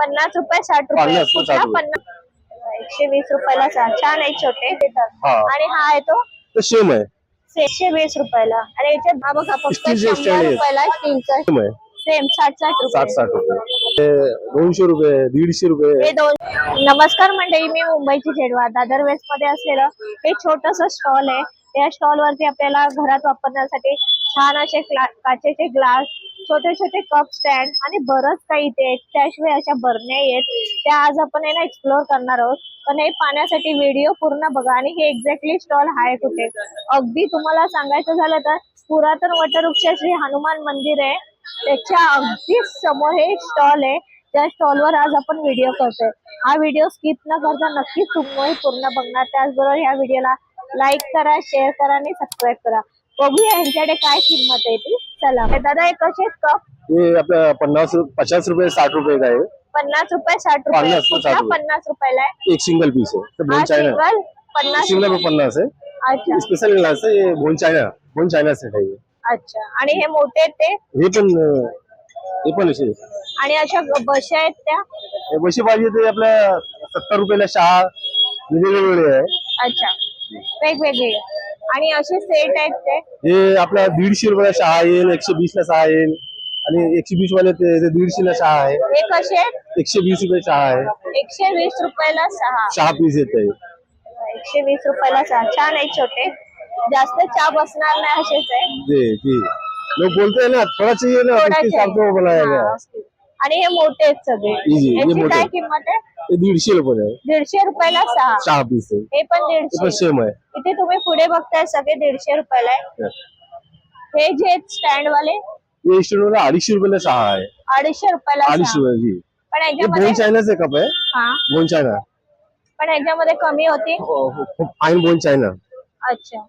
पन्नास रुपये साठ रुपये पन्नास ते कुठला साठ रुपये. पन्नास एकशे वीस रुपयाला सहा छान आहे छोटे. देतात हा. आणि हा आहे तो. सेम आहे. एकशे वीस रुपयाला. आणि याच्यात हा बघा फक्त स्टीलचे शंभर. रुपयाला स्टीलचा सेम आहे. सेम साठ साठ साठ रुपये. साठ रुपये. ते दोनशे रुपये दीडशे रुपये. हे दोन नमस्कार मंडळी मी मुंबईची जेडवा. दादर वेस्टमध्ये असलेलं हे छोटस स्टॉल आहे. या स्टॉल वरती आपल्याला घरात वापरण्यासाठी छान असे ग्ला- काचेचे ग्लास छोटे छोटे कप स्टँड आणि बरंच काही इथे आहेत त्याशिवाय अशा बरण्या आहेत. त्या आज आपण आहे ना एक्सप्लोर करणार आहोत. पण हे पाण्यासाठी व्हिडिओ पूर्ण बघा आणि हे एक्झॅक्टली स्टॉल आहे कुठे? अगदी तुम्हाला सांगायचं झालं तर पुरातन वटवृक्ष श्री हनुमान मंदिर आहे. त्याच्या अगदी समोर हे स्टॉल आहे. त्या स्टॉलवर आज आपण व्हिडिओ करतोय. हा व्हिडिओ स्किप न करता नक्कीच तुम्ही पूर्ण बघणार. त्याचबरोबर ह्या व्हिडिओला लाईक करा शेअर करा आणि सबस्क्राईब करा. बघूया ह्यांच्याकडे काय किंमत आहे ती. चला. दादा हे कसे कप हे आपल्या पन्नास रु- पचास रुपये साठ रुपये का आहे पन्नास रुपये साठ रुपये. पन्नास ते कुठला साठ रुपये. पन्नास रुपयाला आहे? एक सिंगल पीस है तो हा चाइना सिंगल पन्नास सिंगल में पन्नास है अच्छा. स्पेशल ग्लास है ये bone china bone china set है ये अच्छा. आणि हे मोठे आहेत ते? हे पण अं, हे पण असे. आणि अशा बशा आहेत त्या? हे बशी पाहिजे ते आपल्या सत्तर रुपयाला सहा वेगवेगळे आहे. अच्छा. वेगवेगळे. आणि असे सेट आहेत ते. हे आपल्या दीडशे रुपयाला सहा येईल एकशे वीस ला सहा येईल आणि एकशे वीस वाले ते ते दीडशे ला सहा आहे. हे कसे? एकशे वीस रुपये सहा आहे. एकशे वीस रुपयाला सहा सहा पीस येत आहे. एकशे वीस रुपयाला सहा छान आहे छोटे. जास्त चहा बसणार नाही असेच आहे. जी लोग बोलते ना थोड़ा चाहिए ना थोडा उसके हिसाब से वो बनाया गया हा, असतील. आणि हे मोठे आहेत सगळे. हे याची मोठे. काय किंमत आहे? ये दीडशे रुपये आहे. दीडशे रुपयाला सहा. सहा पीस आहे. हे पण हे पण दीडशे. सेम आहे. इथे तुम्ही पुढे बघताय सगळे दीडशे रुपयाला आहे. हे जे स्टँड वाले ये स्टूडियो अडीचशे रुपयाला सहा आहे. अडीचशे रुपयाला अडीचशे सहा. रुपये जी. पण ह्याच्यामध्ये बोन चायनाचे कप आहे. हा. बोन चायना पण ह्याच्यामध्ये कमी होती. फाईन बोन चायना अच्छा.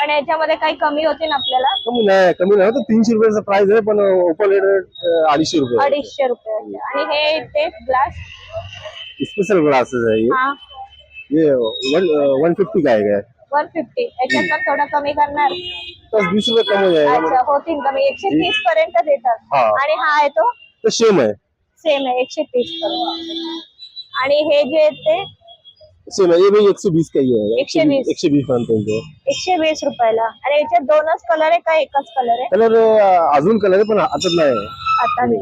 पण याच्यामध्ये काही कमी होतील आपल्याला? कमी नाही कमी नाही. तर तीनशे रुपयाचा प्राइस आहे पण ओपन रेट अडीचशे रुपये. अडीचशे रुपये आणि हे ते ग्लास स्पेशल ग्लासेस आहे. ये. हा ये वन वन फिफ्टी का आहे वन फिफ्टी याच्यात पण थोडं कमी करणार? दस बीस रुपये कम हो अच्छा होतील कमी. एकशे तीस पर्यंत देतात. हा. आणि हा आहे तो? तो सेम आहे. सेम आहे एकशे तीस पर्यंत. आणि हे जे आहेत ते सेम आहे ये भी एकशे वीस का ही आहे एकशे वीस. एकशे वीस पर्यंत येतो एकशे वीस रुपयाला। आणि याच्यात दोनच कलर आहे का? एकच कलर आहे? कलर अजून कलर आहे पण हातात नाही आहे. आता हे.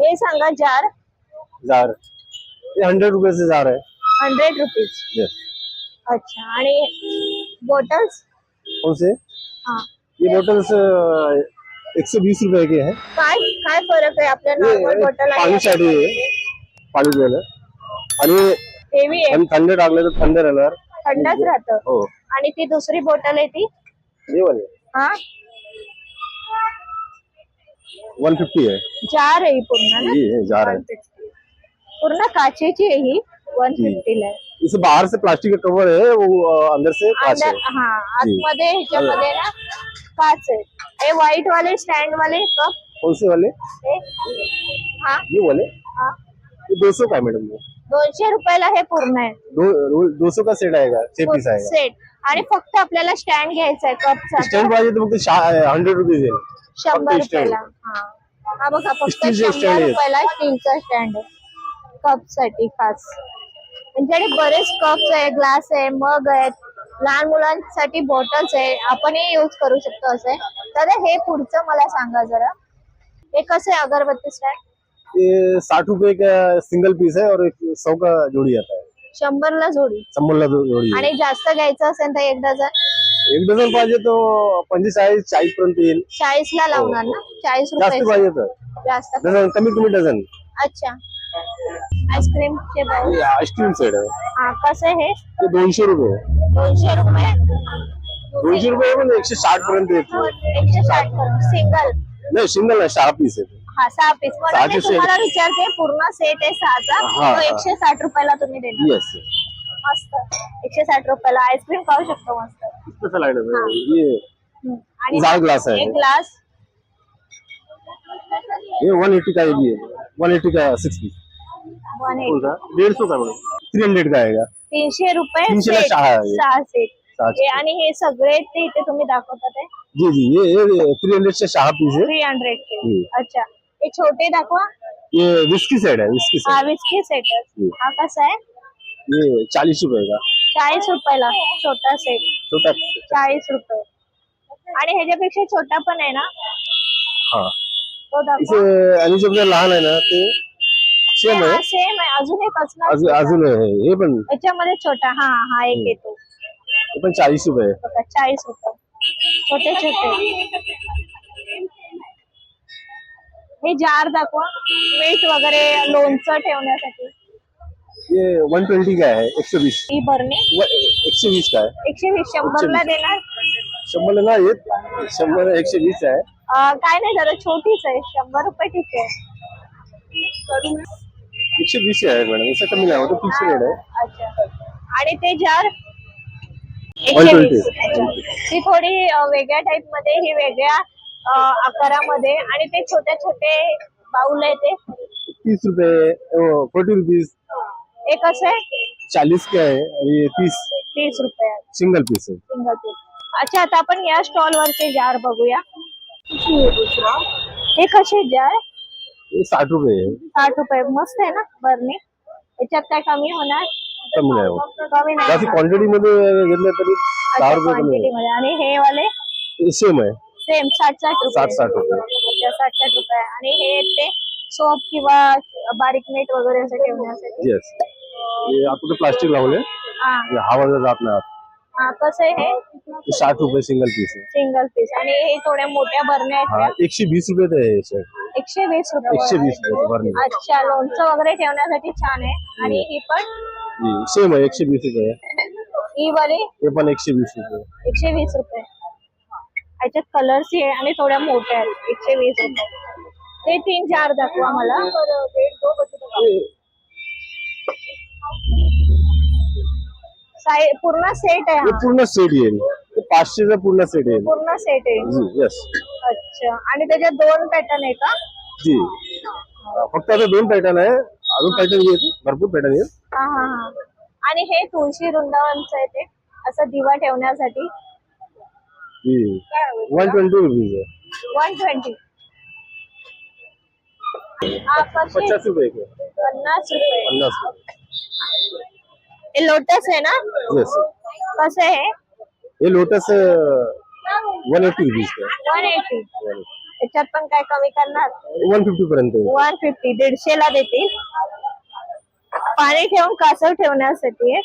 हे सांगा जार? जार. ये हंड्रेड रुपये जार आहे. Hundred rupees. अच्छा आणि बॉटल्स कौन से हा ये बोटल्स एक सौ बीस रुपए के हैं काय? काय फरक आहे आपल्या नॉर्मल बॉटल पाणीसाठी आहे. पाणी आणि हेवी आहे. थंड टाकलं तर थंड राहणार. थंडच राहतं. हो. आणि ती दुसरी बॉटल आहे ती. हे वाले हा? वन फिफ्टी है जार आहे ही पूर्ण ना? ये जार है 150. पूर्ण काचेची आहे ही. वन जी. फिफ्टीला आहे. इसे बाहर से प्लास्टिक का कवर है वो अ, अंदर से कांच है हा आतमध्ये ह्याच्यामध्ये ना काच आहे. हे व्हाईट वाले स्टँड वाले कप. कौन से वाले हे हा. ये वाले हा. ये दो सौ का है मैडम ये दोनशे रुपयाला हे पूर्ण आहे. दो सौ का? सेट आएगा छह पीस आएगा सेट आणि फक्त आपल्याला स्टँड घ्यायचा आहे कपचा स्टैंड पाहिजे तर फक्त हंड्रेड रुपीज आहे. शंभर फक्त stand. रुपयाला हा. हा बघा फक्त stand शंभर. रुपयाला स्टीलचा स्टँड आहे. कपसाठी खास. त्यांच्याकडे बरेच कप्स आहे ग्लास आहे मग आहेत लहान मुलांसाठी बॉटल्स आहे. आपणही यूज करू शकतो असे. तर हे पुढचं मला सांगा जरा. हे कसं आहे अगरबत्ती स्टँड ये साठ रुपए का सिंगल पीस है और एक सौ का जोड़ी आता है। शंभरला जोडी? संबलला दो जोड़ी है. आणि जास्त घ्यायचं असेल तर एक डझन? एक डझन पाहिजे तो पंचेचाळीस चाळीस पर्यंत येईल. चाळीस ला लावणार ना? चाळीस जास्त रुपये पाहिजे तर. जास्त. डझन कमीत कमी डझन. अच्छा. आईस्क्रीम चे भाव आईस्क्रीम सेट आहे. हा कसं आहे हे? ते दोनशे रुपये. दोनशे रुपये. दोनशे रुपये पण एकशे साठ पर्यंत येतो. एकशे साठ सिंगल नाही सिंगल नाही सहा पीस आहे हा सहा पीस म्हणून सहाचे मी set. तुम्हाला विचारते पूर्ण सेट आहे सहाचा. हा, तो हा. एकशे साठ रुपयाला तुम्ही देणार. येस मस्त. एकशे साठ रुपयाला आईस्क्रीम खाऊ शकतो मस्त. है. हम्म. जाड glass आहे. एक ग्लास ये वन एट्टी का है वन एट्टी का सिक्स पीस वन सौ का? थ्री हंड्रेड का आएगा तीनशे रुपये set. सहा आहे. सहा सेट हे आणि हे सगळे ते इथे तुम्ही दाखवता ते? जी जी. ये थ्री हंड्रेड से सहा पीस है थ्री हंड्रेड के हम्म. अच्छा. हे छोटे दाखवा. ये विस्की सेट है विस्की हा सेट विस्की हम्म. हा. कसा आहे? ये चालीस रुपए का? चाळीस रुपयाला. छोटा सेट छोटा. चाळीस रुपये. आणि ह्याच्यापेक्षा छोटा पण आहे ना? हाँ. तो इसे दाखवा. आणि जे आपलं लहान आहे ना ते सेम आहे. सेम आहे. अजून एक असणार अजून अजून आहे. हे पण याच्यामध्ये छोटा हा हा एक. येतो. हे पण चाळीस रुपये. बघा चाळीस रुपये. छोटे छोटे. हे जार दाखवा. मीठ वगैरे लोणचं ठेवण्यासाठी. ये वन ट्वेंटी का है एक सौ बीस ही बरणी एक सौ बीस का है एकशे वीस. शंभरला देणार? शंभर ना येत शंभर एकशे वीस आहे. अं, काय नाही जरा छोटीच आहे. शंभर रुपये ठीक आहे. एकशे वीस आहे मॅडम इससे कमी नाही होतं. फिक्स रेट आहे. अच्छा. आणि ते जार? 120. एकशे वीस. ती थोडी अं, वेगळ्या टाइपमध्ये ही वेगळ्या आकारामध्ये आणि ते छोटे छोटे बाउल आहे ते. तीस रुपये फोर्टी रुपीज एक असं आहे चालीस का है और ये तीस. तीस रुपये. सिंगल पीस है सिंगल पीस अच्छा आता आपण या स्टॉल वरचे जार बघूया. हे कसे जार? साठ रुपये है साठ रुपये. मस्त आहे ना बरणी याच्यात काय कमी होणार? कमी नाही होत. कमी नाही जास्त होणार. क्वांटिटी मध्ये घेतलं तरी अच्छा दहा रुपये कमी क्वांटिटी मध्ये. आणि हे वाले? सेम आहे. सेम साठ साठ रुपये. साठ- साठ रुपये. अच्छा साठ साठ रुपये. आणि हे ते सोप किंवा बारीक मीठ वगैरे असं ठेवण्यासाठी. येस आता ते प्लास्टिक लावले. हा. हवा जर जात नाही आत. हा कसं आहे हे? ते साठ रुपये सिंगल पीस आहे. सिंगल पीस आणि हे थोड्या मोठ्या बरण्या आहेत हा एकशे वीस रुपये ते आहे. एकशे वीस रुपये. एकशे वीस रुपये भरणी अच्छा लोणचं वगैरे ठेवण्यासाठी छान आहे. आणि ही पण? सेम आहे एकशे वीस रुपये आहे. ही वाली? हे पण एकशे वीस रुपये एकशे वीस रुपये. याच्यात कलर्स आहे आणि थोड्या मोठ्या आहेत. एकशे वीस रुपये ते तीन चार दाखवा मला. पूर्ण सेट आहे पूर्ण सेट येईल. पाचशेचा पूर्ण सेट येईल. पूर्ण सेट यस अच्छा. आणि त्याच्यात दोन पॅटर्न आहे का? जी. फक्त आता दोन पॅटर्न आहे. अजून पॅटर्न येत भरपूर पॅटर्न हा. आणि हे तुळशी वृंदावनचं आहे ते. असं दिवा ठेवण्यासाठी. जी। वन ट्वेंटी रुपीज़ आहे वन ट्वेंटी पचास रुपये के। पन्नास रुपये पन्नास हे लोटस आहे ना? येस कसं हे। लोटस वन एटी रुपीज़ का। वन एटी पण काय कमी करणार वन फिफ्टी पर्यंत वन फिफ्टी दीडशे ला देतील पाणी ठेवून कासव ठेवण्यासाठी।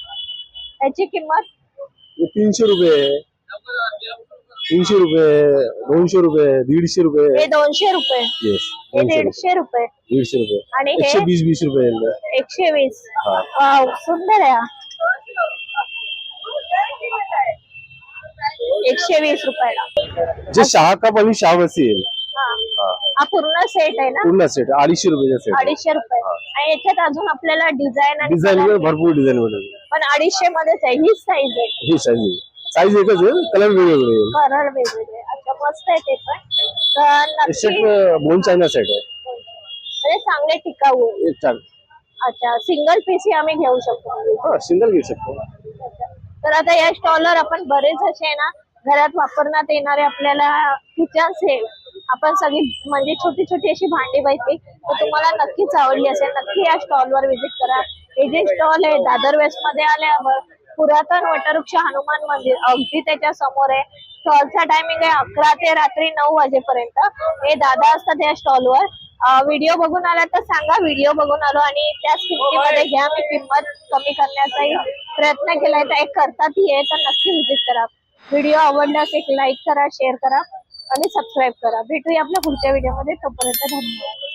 किंमत? तीनशे रुपये तीनशे रुपये दोनशे रुपये दीडशे रुपये. हे दोनशे रुपये. येस हे दोनशे रुपये. दीडशे रुपये. दीडशे रुपये. आणि एकशे हे वीस वीस रुपये येईल. एकशे वीस. हा. वाव सुंदर आहे हा. एकशे वीस रुपयाला. जे शहा कप आणि शाहवसी येईल. हा. हा. हा पूर्ण सेट आहे ना? पूर्ण सेट अडीचशे रुपयाचा सेट अडीचशे रुपये. आणि याच्यात अजून आपल्याला डिझाईन आणि डिझाईन color भरपूर डिझाईन पण अडीचशे मध्येच आहे. हीच साईज आहे. ही साईज साईज एकच आहे कलर वेगवेगळे येईल कलर वेगवेगळे. अच्छा मस्त आहे ते पण. तर हे सेट नक्की बोन चायना सेट आहे. म्हणजे चांगले टिकाऊ आहे. अच्छा सिंगल पीस ही आम्ही घेऊ शकतो. हा सिंगल घेऊ शकतो. तर आता या स्टॉलवर आपण बरेच असे आहे ना घरात वापरण्यात येणारे आपल्याला किचन्स हे आपण सगळी म्हणजे छोटी छोटी अशी भांडी बघितली तर तुम्हाला नक्कीच आवडली असेल. नक्की या स्टॉलवर व्हिजिट करा. हे जे स्टॉल आहे दादर वेस्टमध्ये आल्यावर पुरातन वटवृक्ष हनुमान मंदिर अगदी त्याच्यासमोर आहे. स्टॉलचा टायमिंग आहे अकरा ते रात्री नऊ वाजेपर्यंत. हे दादा असतात या स्टॉलवर व्हिडिओ बघून आला तर सांगा व्हिडिओ बघून आलो आणि त्याच किमतीमध्ये घ्या. मी किंमत कमी करण्याचाही प्रयत्न केलाय. तर एक करतातही आहे तर नक्की व्हिजिट करा. व्हिडिओ आवडल्यास एक लाईक करा शेअर करा आणि सबस्क्राईब करा. भेटूया आपल्या पुढच्या व्हिडिओमध्ये तोपर्यंत धन्यवाद.